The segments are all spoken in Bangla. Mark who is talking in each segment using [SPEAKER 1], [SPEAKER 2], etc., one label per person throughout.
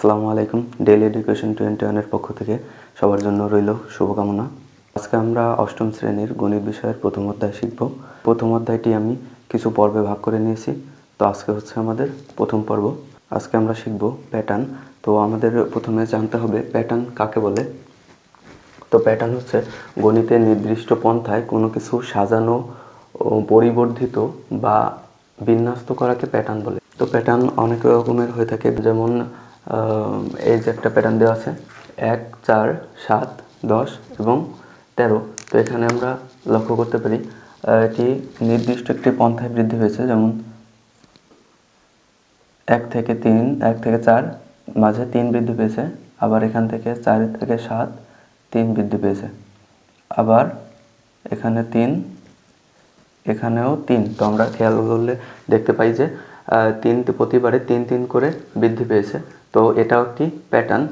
[SPEAKER 1] আসসালামু আলাইকুম। ডেলি এডুকেশন টোয়েন্টি ওয়ানের পক্ষ থেকে সবার জন্য রইল শুভকামনা। আজকে আমরা অষ্টম শ্রেণির গণিত বিষয়ের প্রথম অধ্যায় শিখব। প্রথম অধ্যায়টি আমি কিছু পর্বে ভাগ করে নিয়েছি। তো আজকে হচ্ছে আমাদের প্রথম পর্ব। আজকে আমরা শিখব প্যাটার্ন তো আমাদের প্রথমে জানতে হবে প্যাটার্ন কাকে বলে? তো প্যাটার্ন হচ্ছে গণিতের নির্দিষ্ট পন্থায় কোনো কিছু সাজানো পরিবর্ধিত বা বিন্যস্ত করাকে প্যাটার্ন বলে। তো প্যাটার্ন অনেক রকমের হয়ে থাকে। যেমন এই যে একটা প্যাটার্ন দেওয়া আছে, এক, চার, সাত, দশ এবং তেরো। তো এখানে আমরা লক্ষ্য করতে পারি এটি নির্দিষ্ট একটি পন্থায় বৃদ্ধি হয়েছে, যেমন এক থেকে তিন, এক থেকে চার, মাঝে তিন বৃদ্ধি পেয়েছে, আবার এখান থেকে চার থেকে সাত, তিন বৃদ্ধি পেয়েছে। আবার এখানে তিন, এখানেও তিন। তো আমরা খেয়াল করলে দেখতে পাই যে তিনটি প্রতিবারে তিন তিন করে বৃদ্ধি পেয়েছে। তো এটাও একটি প্যাটার্ন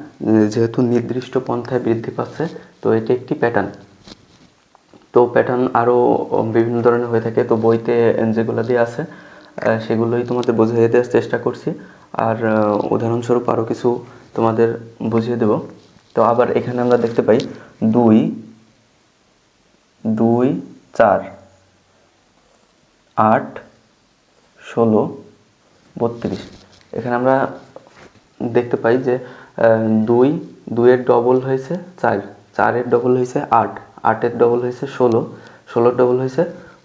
[SPEAKER 1] যেহেতু নির্দিষ্ট পন্থায় বৃদ্ধি পাচ্ছে, তো এটি একটি প্যাটার্ন তো প্যাটার্ন আরও বিভিন্ন ধরনের হয়ে থাকে। তো বইতে যেগুলো দিয়ে আছে সেগুলোই তোমাদের বুঝিয়ে দেওয়ার চেষ্টা করছি। আর উদাহরণস্বরূপ আরও কিছু তোমাদের বুঝিয়ে দেব। তো আবার এখানে আমরা দেখতে পাই, দুই দুই, চার, আট, ষোলো, বত্রিশ। এখানে আমরা দেখতে পাই যে দুই, দুইয়ের ডবল হয়েছে চার, চারের ডবল হয়েছে আট, আটের ডবল হয়েছে ষোলো, ষোলোর ডবল হয়েছে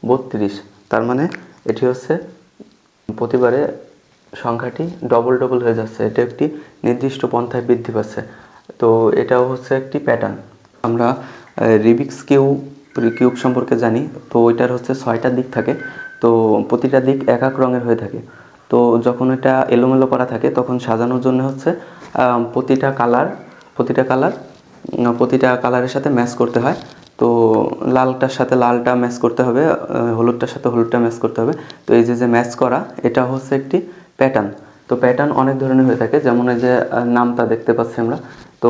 [SPEAKER 1] বত্রিশ। তার মানে এটি হচ্ছে প্রতিবারে সংখ্যাটি ডবল ডবল হয়ে যাচ্ছে। এটা একটি নির্দিষ্ট পন্থায় বৃদ্ধি পাচ্ছে। তো এটাও হচ্ছে একটি প্যাটার্ন আমরা রিবিক্স কিউ কিউব সম্পর্কে জানি। তো ওইটার হচ্ছে ছয়টা দিক থাকে। তো প্রতিটা দিক এক এক রঙের হয়ে থাকে। তো যখন এটা এলোমেলো করা থাকে, তখন সাজানোর জন্য হচ্ছে প্রতিটা কালার প্রতিটা কালার প্রতিটা কালারের সাথে ম্যাচ করতে হয়। তো লালটার সাথে লালটা ম্যাচ করতে হবে হলুদটার সাথে হলুদটা ম্যাচ করতে হবে। তো এই যে যে ম্যাচ করা, এটা হচ্ছে একটি প্যাটার্ন তো প্যাটার্ন অনেক ধরনের হয়ে থাকে, যেমন এই যে নামটা দেখতে পাচ্ছি আমরা। তো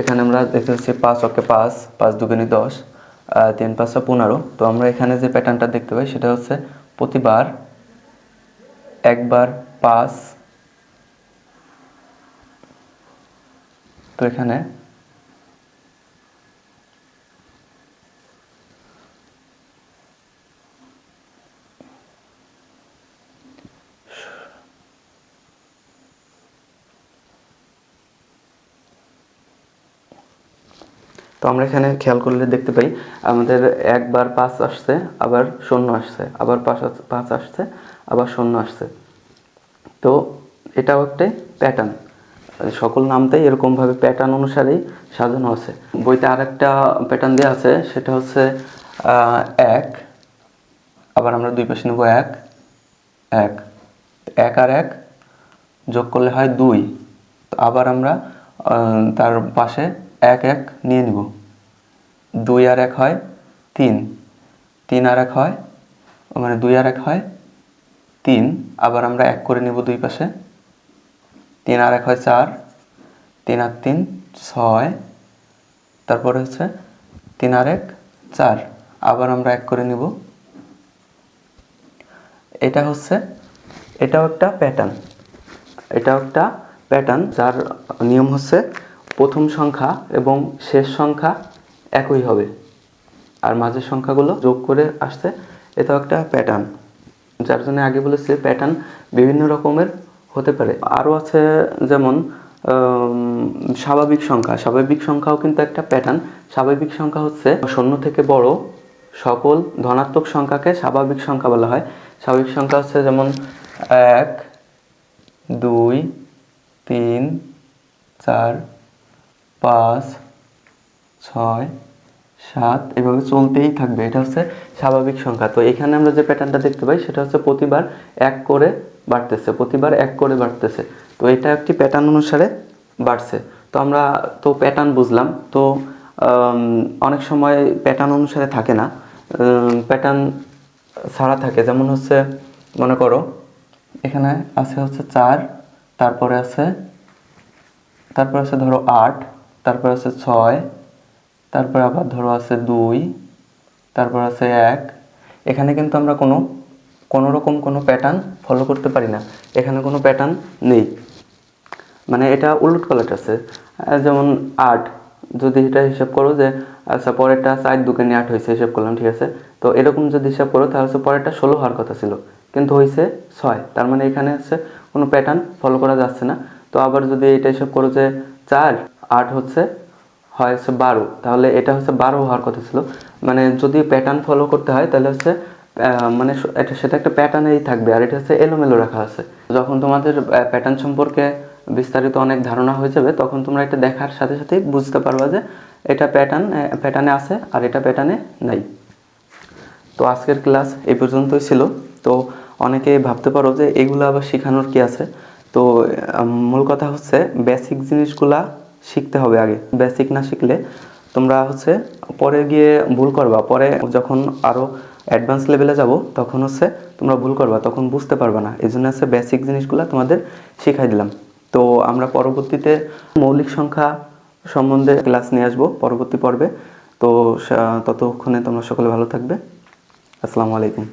[SPEAKER 1] এখানে আমরা দেখতে পাচ্ছি পাঁচ অকে পাঁচ পাঁচ দুগুণী দশ তিন পাঁচশো পনেরো। তো আমরা এখানে যে প্যাটার্নটা দেখতে পাই, সেটা হচ্ছে প্রতিবার একবার পাঁচ তো এখানে তো আমরা এখানে খেয়াল করলে দেখতে পাই, আমাদের একবার পাঁচ আসছে, আবার শূন্য আসছে, আবার পাঁচ পাঁচ আসছে আবার শূন্য আসছে। তো এটাও একটা প্যাটার্ন সকল নামতেই এরকমভাবে প্যাটার্ন অনুসারেই সাজানো আছে। বইতে আর একটা প্যাটার্ন দেওয়া আছে, সেটা হচ্ছে এক। আবার আমরা দুই পাশে নেব এক এক। এক আর এক যোগ করলে হয় দুই। আবার আমরা তার পাশে এক এক নিয়ে নিব। দুই আর এক হয় তিন। তিন আর এক হয় মানে দুই আর এক হয় তিন, আবার আমরা এক করে নেব দুই পাশে। তিন আর এক হয় চার, তিন আর তিন ছয়, তারপরে হচ্ছে তিন আর এক চার, আবার আমরা এক করে নিব। এটা হচ্ছে, এটাও একটা প্যাটার্ন এটাও একটা প্যাটার্ন যার নিয়ম হচ্ছে প্রথম সংখ্যা এবং শেষ সংখ্যা একই হবে। আর মাঝের সংখ্যাগুলো যোগ করে আসছে, এটাও একটা প্যাটার্ন যার জন্য আগে বলেছি প্যাটার্ন বিভিন্ন রকমের হতে পারে। আরও আছে যেমন স্বাভাবিক সংখ্যা। স্বাভাবিক সংখ্যাও কিন্তু একটা প্যাটার্ন স্বাভাবিক সংখ্যা হচ্ছে শূন্য থেকে বড় সকল ধনাত্মক সংখ্যাকে স্বাভাবিক সংখ্যা বলা হয়। স্বাভাবিক সংখ্যা হচ্ছে যেমন, এক, দুই, তিন, চার, পাঁচ, ছয়, সাত, এভাবে চলতেই থাকবে। এটা হচ্ছে স্বাভাবিক সংখ্যা। তো এখানে আমরা যে প্যাটার্নটা দেখতে পাই, সেটা হচ্ছে প্রতিবার এক করে বাড়তেছে, প্রতিবার এক করে বাড়তেছে। তো এটা একটি প্যাটার্ন অনুসারে বাড়ছে। তো আমরা, তো প্যাটার্ন বুঝলাম। তো অনেক সময় প্যাটার্ন অনুসারে থাকে না। প্যাটার্ন ছাড়া থাকে। যেমন হচ্ছে, মনে করো, এখানে আছে হচ্ছে চার, তারপরে আছে, তারপর আছে ধরো আট, তারপর আছে ছয়, তারপর আবার ধরো আছে দুই তারপর আছে এক। এখানে কিন্তু আমরা কোনো কোনো রকম কোনো প্যাটার্ন ফলো করতে পারি না। এখানে কোনো প্যাটার্ন নেই। মানে এটা উলট পালট আছে। যেমন আট। যদি এটা হিসাব করো যে আচ্ছা পরেরটা চার দুকানি আট হয়েছে, হিসাব করলাম, ঠিক আছে? তো এরকম যদি হিসাব করো, তাহলে হচ্ছে পরেরটা ষোলো হওয়ার কথা ছিল। কিন্তু হয়েছে ছয়। তার মানে এখানে হচ্ছে কোনো প্যাটার্ন ফলো করা যাচ্ছে না। তো আবার যদি এটা হিসাব করো যে, চার, আট হচ্ছে হয় হচ্ছে বারো। তাহলে এটা হচ্ছে বারো হওয়ার কথা ছিল। মানে যদি প্যাটার্ন ফলো করতে হয়, তাহলে হচ্ছে মানে এটা সেটা একটা প্যাটার্নেই থাকবে। আর এটা হচ্ছে এলোমেলো রাখা আছে। যখন তোমাদের প্যাটার্ন সম্পর্কে বিস্তারিত অনেক ধারণা হয়ে যাবে, তখন তোমরা এটা দেখার সাথে সাথেই বুঝতে পারবা যে এটা প্যাটার্ন প্যাটার্নে আছে আর এটা প্যাটার্নে নাই। তো আজকের ক্লাস এই পর্যন্তই ছিল। তো অনেকে ভাবতে পারো যে এগুলো আবার শেখানোর কি আছে। তো মূল কথা হচ্ছে বেসিক জিনিসগুলা শিখতে হবে আগে। বেসিক না শিখলে তোমরা হচ্ছে পরে গিয়ে ভুল করবা। পরে যখন আরও অ্যাডভান্স লেভেলে যাব, তখন হচ্ছে তোমরা ভুল করবা, তখন বুঝতে পারবে না। এই জন্য হচ্ছে বেসিক জিনিসগুলো তোমাদের শিখাই দিলাম। তো আমরা পরবর্তীতে মৌলিক সংখ্যা সম্বন্ধে ক্লাস নিয়ে আসব পরবর্তী পর্বে। তো ততক্ষণে তোমরা সকলে ভালো থাকবে। আসসালামু আলাইকুম।